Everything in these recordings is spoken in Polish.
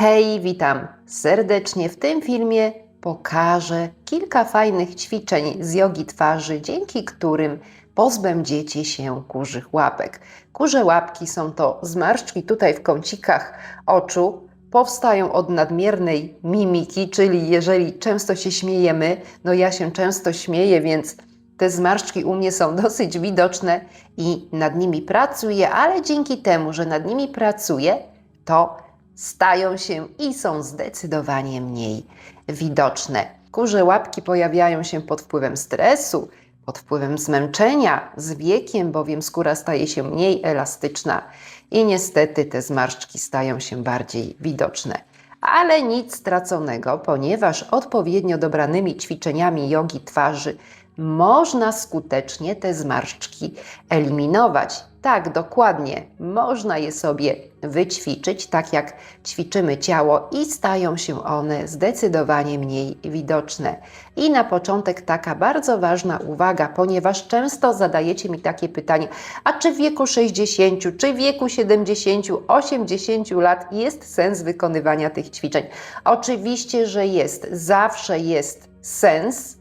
Hej, witam serdecznie. W tym filmie pokażę kilka fajnych ćwiczeń z jogi twarzy, dzięki którym pozbędziecie się kurzych łapek. Kurze łapki są to zmarszczki tutaj w kącikach oczu. Powstają od nadmiernej mimiki, czyli jeżeli często się śmiejemy, no ja się często śmieję, więc te zmarszczki u mnie są dosyć widoczne i nad nimi pracuję, ale dzięki temu, że nad nimi pracuję, to stają się i są zdecydowanie mniej widoczne. Kurze łapki pojawiają się pod wpływem stresu, pod wpływem zmęczenia, z wiekiem, bowiem skóra staje się mniej elastyczna i niestety te zmarszczki stają się bardziej widoczne. Ale nic straconego, ponieważ odpowiednio dobranymi ćwiczeniami jogi twarzy można skutecznie te zmarszczki eliminować. Tak, dokładnie. Można je sobie wyćwiczyć, tak jak ćwiczymy ciało, i stają się one zdecydowanie mniej widoczne. I na początek taka bardzo ważna uwaga, ponieważ często zadajecie mi takie pytanie: a czy w wieku 60, czy w wieku 70, 80 lat jest sens wykonywania tych ćwiczeń? Oczywiście, że jest. Zawsze jest sens,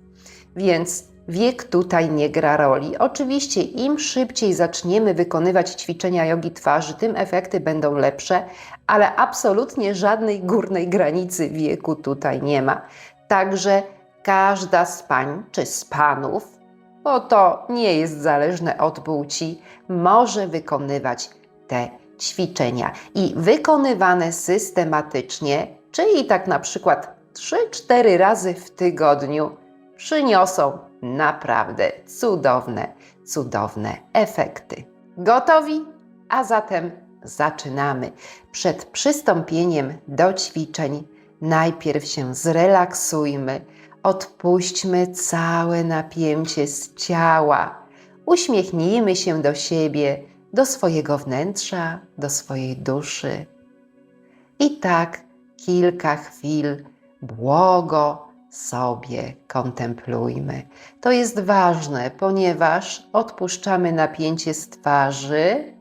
więc Wiek tutaj nie gra roli. Oczywiście, im szybciej zaczniemy wykonywać ćwiczenia jogi twarzy, tym efekty będą lepsze, ale absolutnie żadnej górnej granicy wieku tutaj nie ma. Także każda z pań czy z panów, bo to nie jest zależne od płci, może wykonywać te ćwiczenia i wykonywane systematycznie, czyli tak na przykład 3-4 razy w tygodniu przyniosą naprawdę cudowne, cudowne efekty. Gotowi? A zatem zaczynamy. Przed przystąpieniem do ćwiczeń najpierw się zrelaksujmy, odpuśćmy całe napięcie z ciała. Uśmiechnijmy się do siebie, do swojego wnętrza, do swojej duszy. I tak kilka chwil błogo sobie kontemplujmy. To jest ważne, ponieważ odpuszczamy napięcie z twarzy,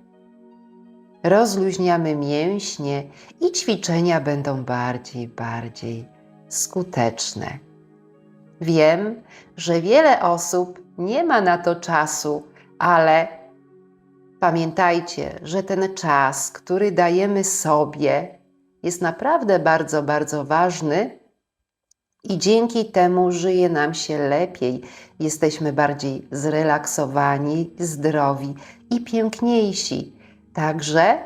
rozluźniamy mięśnie i ćwiczenia będą bardziej, bardziej skuteczne. Wiem, że wiele osób nie ma na to czasu, ale pamiętajcie, że ten czas, który dajemy sobie, jest naprawdę bardzo, bardzo ważny i dzięki temu żyje nam się lepiej, jesteśmy bardziej zrelaksowani, zdrowi i piękniejsi. Także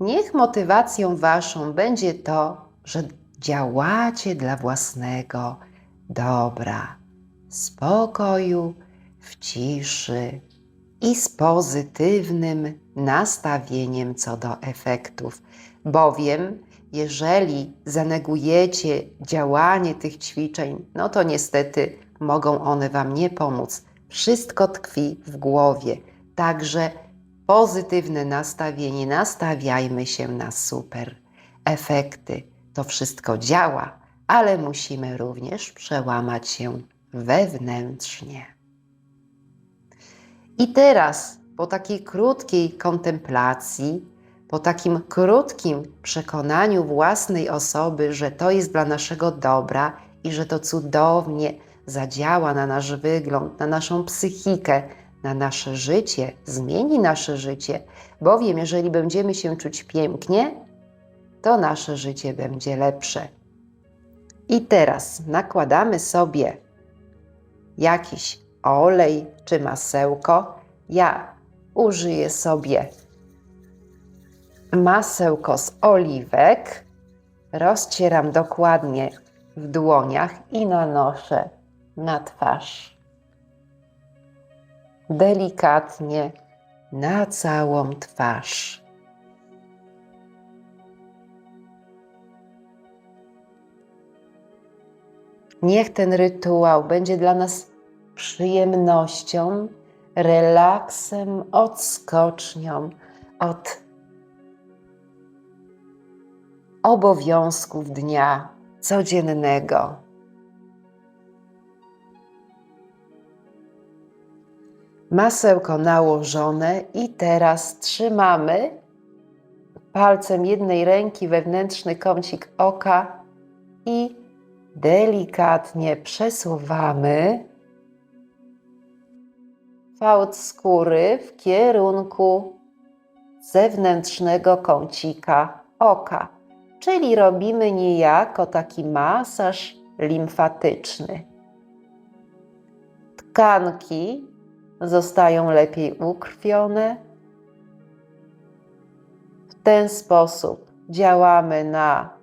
niech motywacją Waszą będzie to, że działacie dla własnego dobra, spokoju, w ciszy i z pozytywnym nastawieniem co do efektów, bowiem jeżeli zanegujecie działanie tych ćwiczeń, no to niestety mogą one Wam nie pomóc. Wszystko tkwi w głowie. Także pozytywne nastawienie, nastawiajmy się na super efekty. To wszystko działa, ale musimy również przełamać się wewnętrznie. I teraz, po takiej krótkiej kontemplacji, po takim krótkim przekonaniu własnej osoby, że to jest dla naszego dobra i że to cudownie zadziała na nasz wygląd, na naszą psychikę, na nasze życie, zmieni nasze życie, bowiem jeżeli będziemy się czuć pięknie, to nasze życie będzie lepsze. I teraz nakładamy sobie jakiś olej czy masełko. Ja użyję sobie masełko z oliwek rozcieram dokładnie w dłoniach i nanoszę na twarz. Delikatnie na całą twarz. Niech ten rytuał będzie dla nas przyjemnością, relaksem, odskocznią od obowiązków dnia codziennego. Masełko nałożone i teraz trzymamy palcem jednej ręki wewnętrzny kącik oka i delikatnie przesuwamy fałd skóry w kierunku zewnętrznego kącika oka, czyli robimy niejako taki masaż limfatyczny. Tkanki zostają lepiej ukrwione. W ten sposób działamy na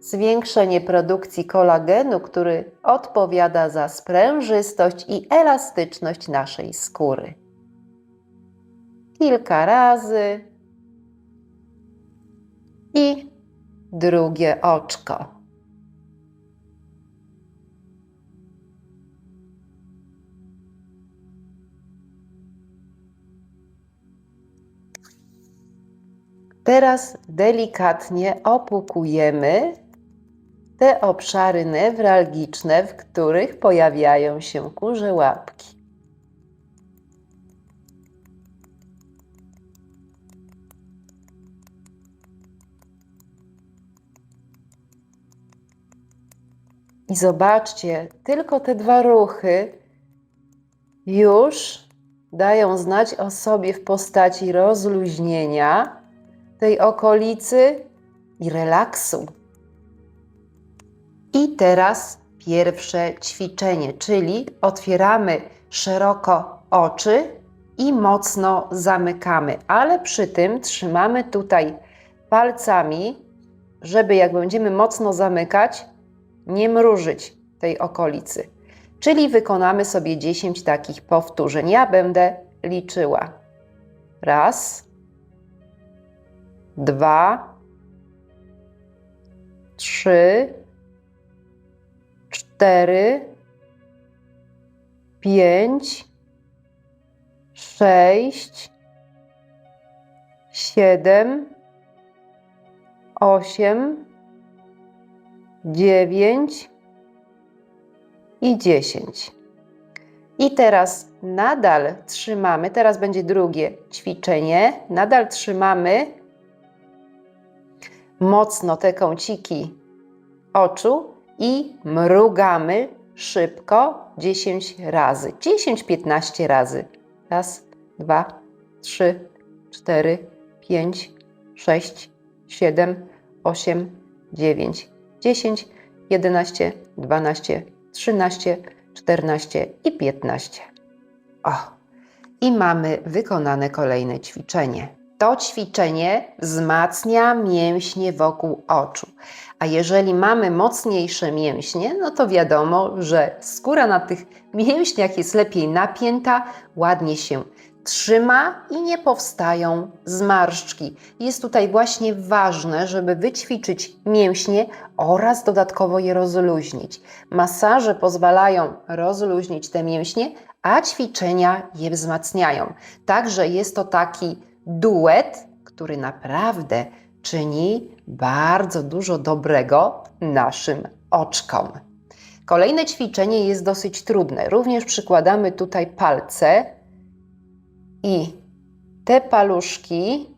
zwiększenie produkcji kolagenu, który odpowiada za sprężystość i elastyczność naszej skóry. Kilka razy i drugie oczko. Teraz delikatnie opukujemy te obszary newralgiczne, w których pojawiają się kurze łapki. I zobaczcie, tylko te dwa ruchy już dają znać o sobie w postaci rozluźnienia tej okolicy i relaksu. I teraz pierwsze ćwiczenie, czyli otwieramy szeroko oczy i mocno zamykamy, ale przy tym trzymamy tutaj palcami, żeby jak będziemy mocno zamykać, nie mrużyć tej okolicy. Czyli wykonamy sobie 10 takich powtórzeń. Ja będę liczyła. Raz, dwa, trzy, cztery, pięć, sześć, siedem, osiem, dziewięć i dziesięć. I teraz nadal trzymamy, teraz będzie drugie ćwiczenie, nadal trzymamy mocno te kąciki oczu i mrugamy szybko 10 razy. 10-15 razy. Raz, dwa, trzy, cztery, pięć, sześć, siedem, osiem, dziewięć, dziesięć, jedenaście, dwanaście, trzynaście, czternaście i piętnaście. O! I mamy wykonane kolejne ćwiczenie. To ćwiczenie wzmacnia mięśnie wokół oczu. A jeżeli mamy mocniejsze mięśnie, no to wiadomo, że skóra na tych mięśniach jest lepiej napięta, ładnie się trzyma i nie powstają zmarszczki. Jest tutaj właśnie ważne, żeby wyćwiczyć mięśnie oraz dodatkowo je rozluźnić. Masaże pozwalają rozluźnić te mięśnie, a ćwiczenia je wzmacniają. Także jest to taki duet, który naprawdę czyni bardzo dużo dobrego naszym oczkom. Kolejne ćwiczenie jest dosyć trudne. Również przykładamy tutaj palce i te paluszki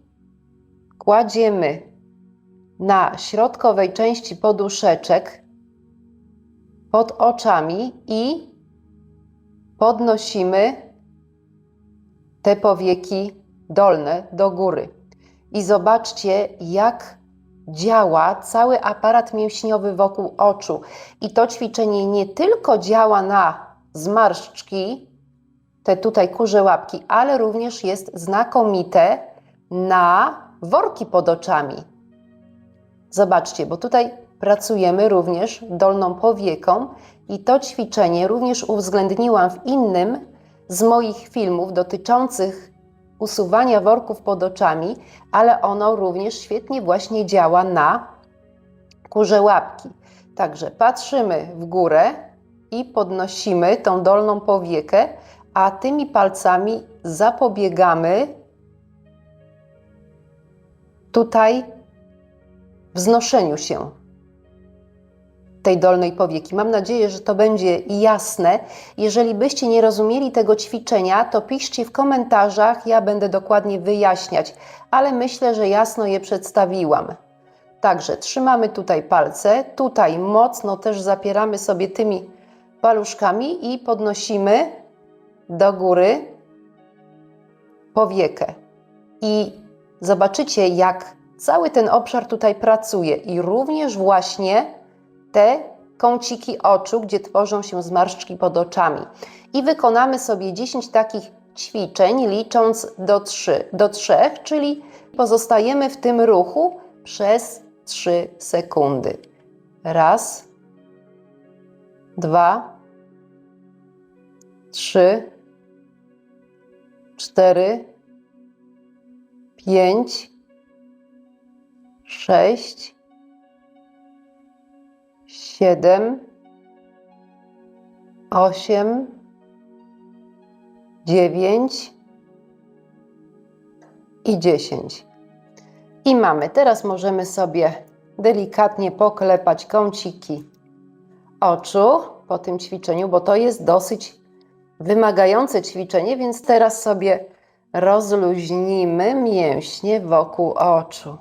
kładziemy na środkowej części poduszeczek pod oczami i podnosimy te powieki dolne do góry. I zobaczcie, jak działa cały aparat mięśniowy wokół oczu. I to ćwiczenie nie tylko działa na zmarszczki, te tutaj kurze łapki, ale również jest znakomite na worki pod oczami. Zobaczcie, bo tutaj pracujemy również dolną powieką i to ćwiczenie również uwzględniłam w innym z moich filmów dotyczących usuwania worków pod oczami, ale ono również świetnie właśnie działa na kurze łapki. Także patrzymy w górę i podnosimy tą dolną powiekę, a tymi palcami zapobiegamy tutaj wznoszeniu się tej dolnej powieki. Mam nadzieję, że to będzie jasne. Jeżeli byście nie rozumieli tego ćwiczenia, to piszcie w komentarzach, ja będę dokładnie wyjaśniać, ale myślę, że jasno je przedstawiłam. Także trzymamy tutaj palce, tutaj mocno też zapieramy sobie tymi paluszkami i podnosimy do góry powiekę. I zobaczycie, jak cały ten obszar tutaj pracuje i również właśnie te kąciki oczu, gdzie tworzą się zmarszczki pod oczami. I wykonamy sobie 10 takich ćwiczeń, licząc do 3, do 3 czyli pozostajemy w tym ruchu przez 3 sekundy. Raz, dwa, trzy, cztery, pięć, sześć, siedem, osiem, dziewięć i dziesięć. I mamy. Teraz możemy sobie delikatnie poklepać kąciki oczu po tym ćwiczeniu, bo to jest dosyć wymagające ćwiczenie, więc teraz sobie rozluźnimy mięśnie wokół oczu.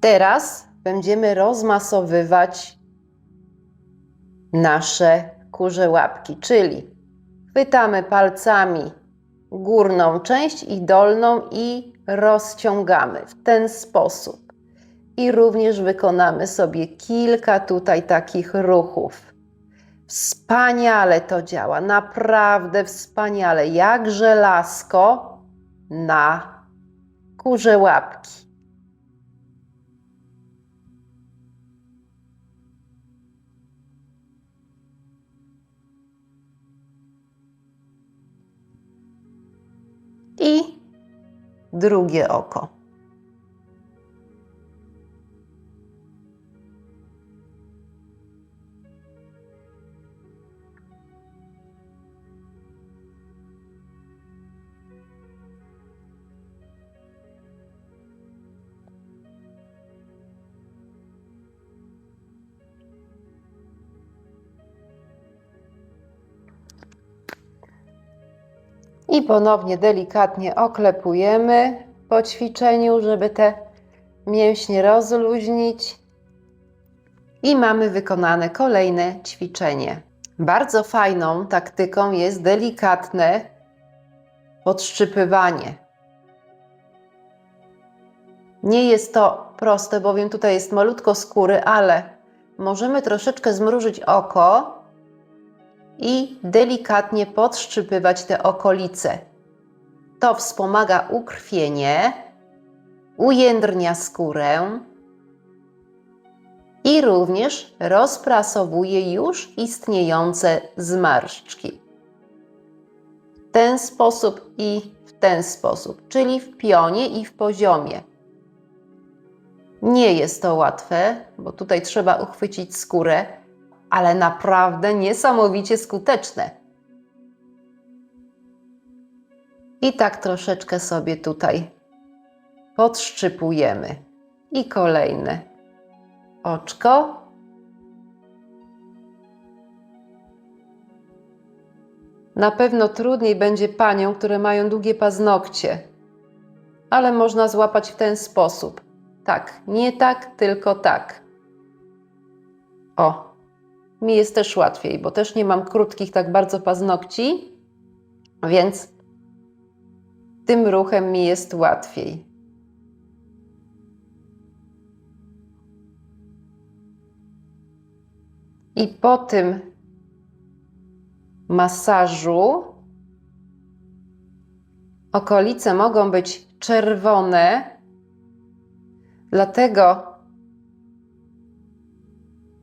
Teraz będziemy rozmasowywać nasze kurze łapki, czyli chwytamy palcami górną część i dolną i rozciągamy w ten sposób. I również wykonamy sobie kilka tutaj takich ruchów. Wspaniale to działa, naprawdę wspaniale, jak żelazko na kurze łapki. I drugie oko. I ponownie delikatnie oklepujemy po ćwiczeniu, żeby te mięśnie rozluźnić. I mamy wykonane kolejne ćwiczenie. Bardzo fajną taktyką jest delikatne podszczypywanie. Nie jest to proste, bowiem tutaj jest malutko skóry, ale możemy troszeczkę zmrużyć oko i delikatnie podszczypywać te okolice. To wspomaga ukrwienie, ujędrnia skórę i również rozprasowuje już istniejące zmarszczki. W ten sposób i w ten sposób, czyli w pionie i w poziomie. Nie jest to łatwe, bo tutaj trzeba uchwycić skórę, ale naprawdę niesamowicie skuteczne. I tak troszeczkę sobie tutaj podszczypujemy. I kolejne oczko. Na pewno trudniej będzie paniom, które mają długie paznokcie, ale można złapać w ten sposób. Tak, nie tak, tylko tak. O, mi jest też łatwiej, bo też nie mam krótkich tak bardzo paznokci, więc tym ruchem mi jest łatwiej. I po tym masażu okolice mogą być czerwone, dlatego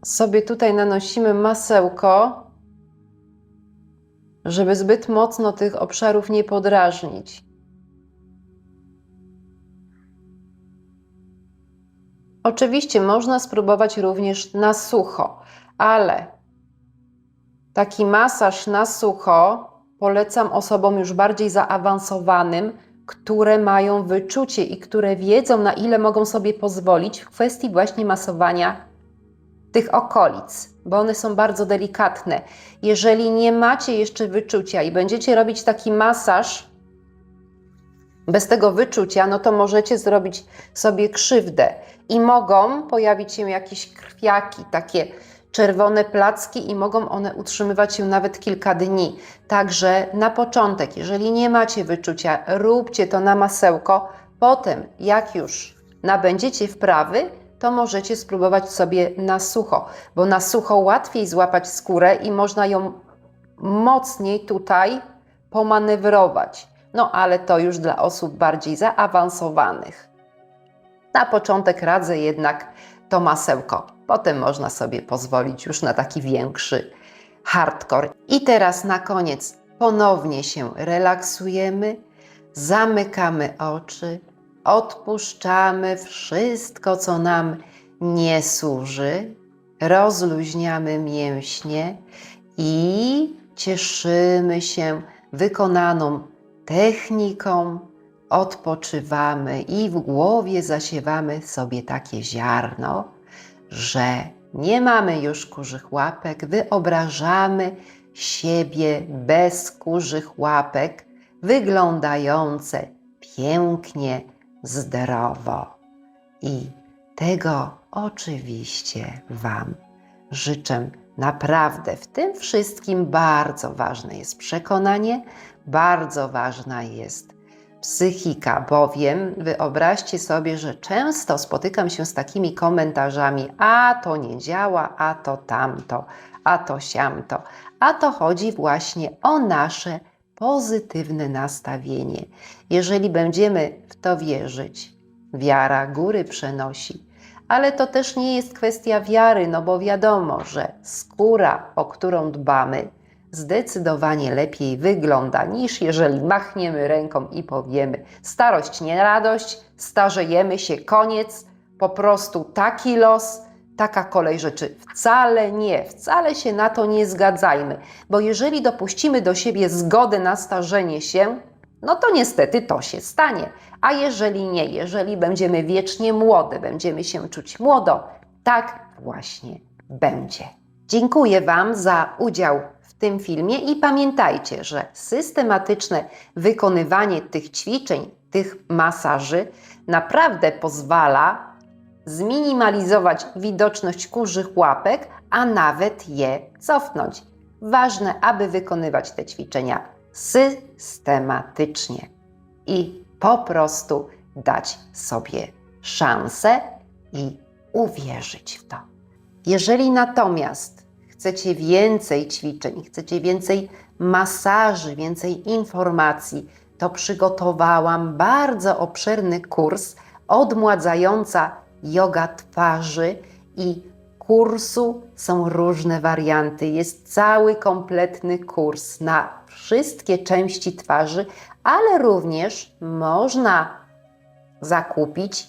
sobie tutaj nanosimy masełko, żeby zbyt mocno tych obszarów nie podrażnić. Oczywiście można spróbować również na sucho, ale taki masaż na sucho polecam osobom już bardziej zaawansowanym, które mają wyczucie i które wiedzą, na ile mogą sobie pozwolić w kwestii właśnie masowania tych okolic, bo one są bardzo delikatne. Jeżeli nie macie jeszcze wyczucia i będziecie robić taki masaż bez tego wyczucia, no to możecie zrobić sobie krzywdę i mogą pojawić się jakieś krwiaki, takie czerwone placki i mogą one utrzymywać się nawet kilka dni. Także na początek, jeżeli nie macie wyczucia, róbcie to na masełko. Potem, jak już nabędziecie wprawy, to możecie spróbować sobie na sucho, bo na sucho łatwiej złapać skórę i można ją mocniej tutaj pomanewrować. No ale to już dla osób bardziej zaawansowanych. Na początek radzę jednak to masełko. Potem można sobie pozwolić już na taki większy hardcore. I teraz na koniec ponownie się relaksujemy, zamykamy oczy, odpuszczamy wszystko, co nam nie służy, rozluźniamy mięśnie i cieszymy się wykonaną techniką, odpoczywamy i w głowie zasiewamy sobie takie ziarno, że nie mamy już kurzych łapek, wyobrażamy siebie bez kurzych łapek, wyglądające pięknie, zdrowo. I tego oczywiście Wam życzę. Naprawdę w tym wszystkim bardzo ważne jest przekonanie, bardzo ważna jest psychika, bowiem wyobraźcie sobie, że często spotykam się z takimi komentarzami: a to nie działa, a to tamto, a to siamto. A to chodzi właśnie o nasze pozytywne nastawienie. Jeżeli będziemy w to wierzyć, wiara góry przenosi. Ale to też nie jest kwestia wiary, no bo wiadomo, że skóra, o którą dbamy, zdecydowanie lepiej wygląda niż jeżeli machniemy ręką i powiemy: starość nie radość, starzejemy się, koniec, po prostu taki los, taka kolej rzeczy. Wcale nie, wcale się na to nie zgadzajmy, bo jeżeli dopuścimy do siebie zgodę na starzenie się, no to niestety to się stanie. A jeżeli nie, jeżeli będziemy wiecznie młode, będziemy się czuć młodo, tak właśnie będzie. Dziękuję Wam za udział w tym filmie i pamiętajcie, że systematyczne wykonywanie tych ćwiczeń, tych masaży naprawdę pozwala zminimalizować widoczność kurzych łapek, a nawet je cofnąć. Ważne, aby wykonywać te ćwiczenia systematycznie i po prostu dać sobie szansę i uwierzyć w to. Jeżeli natomiast chcecie więcej ćwiczeń, chcecie więcej masaży, więcej informacji, to przygotowałam bardzo obszerny kurs odmładzająca yoga twarzy i kursu są różne warianty. Jest cały kompletny kurs na wszystkie części twarzy, ale również można zakupić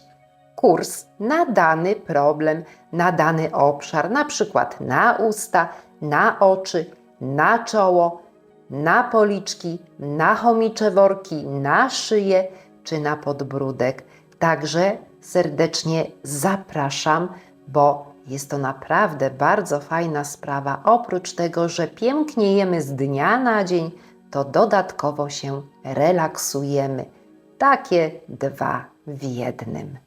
kurs na dany problem, na dany obszar, na przykład na usta, na oczy, na czoło, na policzki, na chomicze worki, na szyję czy na podbródek. Także serdecznie zapraszam, bo jest to naprawdę bardzo fajna sprawa. Oprócz tego, że pięknie jemy z dnia na dzień, to dodatkowo się relaksujemy. Takie dwa w jednym.